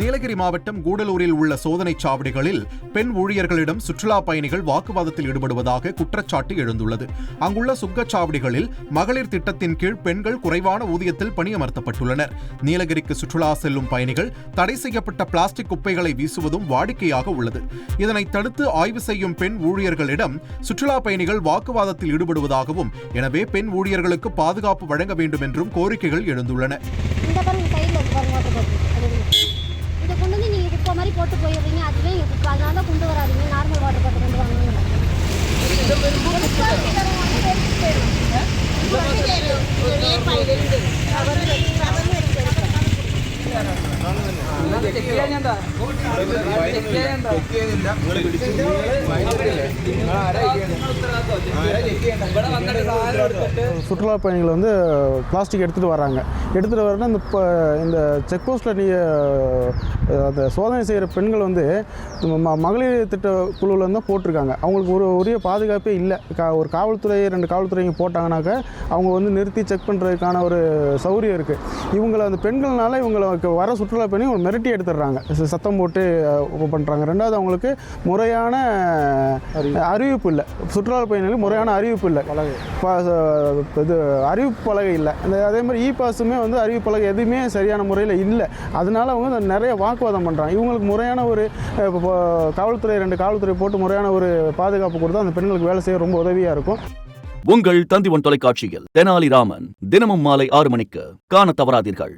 நீலகிரி மாவட்டம் கூடலூரில் உள்ள சோதனைச் சாவடிகளில் பெண் ஊழியர்களிடம் சுற்றுலா பயணிகள் வாக்குவாதத்தில் ஈடுபடுவதாக குற்றச்சாட்டு எழுந்துள்ளது. அங்குள்ள சுங்கச்சாவடிகளில் மகளிர் திட்டத்தின் கீழ் பெண்கள் குறைவான ஊதியத்தில் பணியமர்த்தப்பட்டுள்ளனர். நீலகிரிக்கு சுற்றுலா செல்லும் பயணிகள் தடை செய்யப்பட்ட பிளாஸ்டிக் குப்பைகளை வீசுவதும் வாடிக்கையாக உள்ளது. இதனை தடுத்து ஆய்வு செய்யும் பெண் ஊழியர்களிடம் சுற்றுலா பயணிகள் வாக்குவாதத்தில் ஈடுபடுவதாகவும் எனவே பெண் ஊழியர்களுக்கு பாதுகாப்பு வழங்க வேண்டும் என்றும் கோரிக்கைகள் எழுந்துள்ளன இந்த பாருங்க சைடில் இருக்கு பாருங்க வாட்டர் பாட்டில் அது இருக்கு. இதை கொண்டு வந்து நீங்கள் குப்பை மாதிரி போட்டு போயிடுறீங்க அதுவே எங்கள் குப்பை அதனால தான் கொண்டு வர சுற்றுலா பயணிகள் வந்து பிளாஸ்டிக் எடுத்துகிட்டு வராங்க. எடுத்துகிட்டு வரனா இந்த இப்போ இந்த செக் போஸ்ட்டில் நீங்கள் அந்த சோதனை செய்கிற பெண்கள் வந்து மகளிர் திட்ட குழுவில் தான் போட்டிருக்காங்க. அவங்களுக்கு ஒரு உரிய பாதுகாப்பே இல்லை. கா ஒரு காவல்துறை ரெண்டு காவல்துறைங்க போட்டாங்கனாக்கா அவங்க வந்து நிறுத்தி செக் பண்ணுறதுக்கான ஒரு சௌகரியம் இருக்குது இவங்களை அந்த பெண்கள்னால இவங்களுக்கு வர சுற்றுலா பயணி மிரட்டி எடுத்துடுறாங்க. ச- சத்தம் போட்டு பண்ணுறாங்க ரெண்டாவது அவங்களுக்கு முறையான அறிவிப்பு இல்லை. சுற்றுலா பயணிகளுக்கு முறையான அறிவிப்பு இல்லை. பா- இது அறிவிப்பு பலகை இல்லை. அந்த அதே மாதிரி இ பாஸுமே வந்து அறிவிப்பு பலகை எதுவுமே சரியான முறையில் இல்லை. அதனால அவங்க நிறைய வாக்குவாதம் பண்ணுறாங்க இவங்களுக்கு முறையான ஒரு காவல்துறை ரெண்டு காவல்துறை போட்டு முறையான ஒரு பாதுகாப்பு கொடுத்தா அந்த பெண்களுக்கு வேலை செய்ய ரொம்ப உதவியாக இருக்கும். உங்கள் தந்திவன் தொலைக்காட்சியில் தெனாலிராமன் தினமும் மாலை ஆறு மணிக்கு காணத் தவறாதீர்கள்.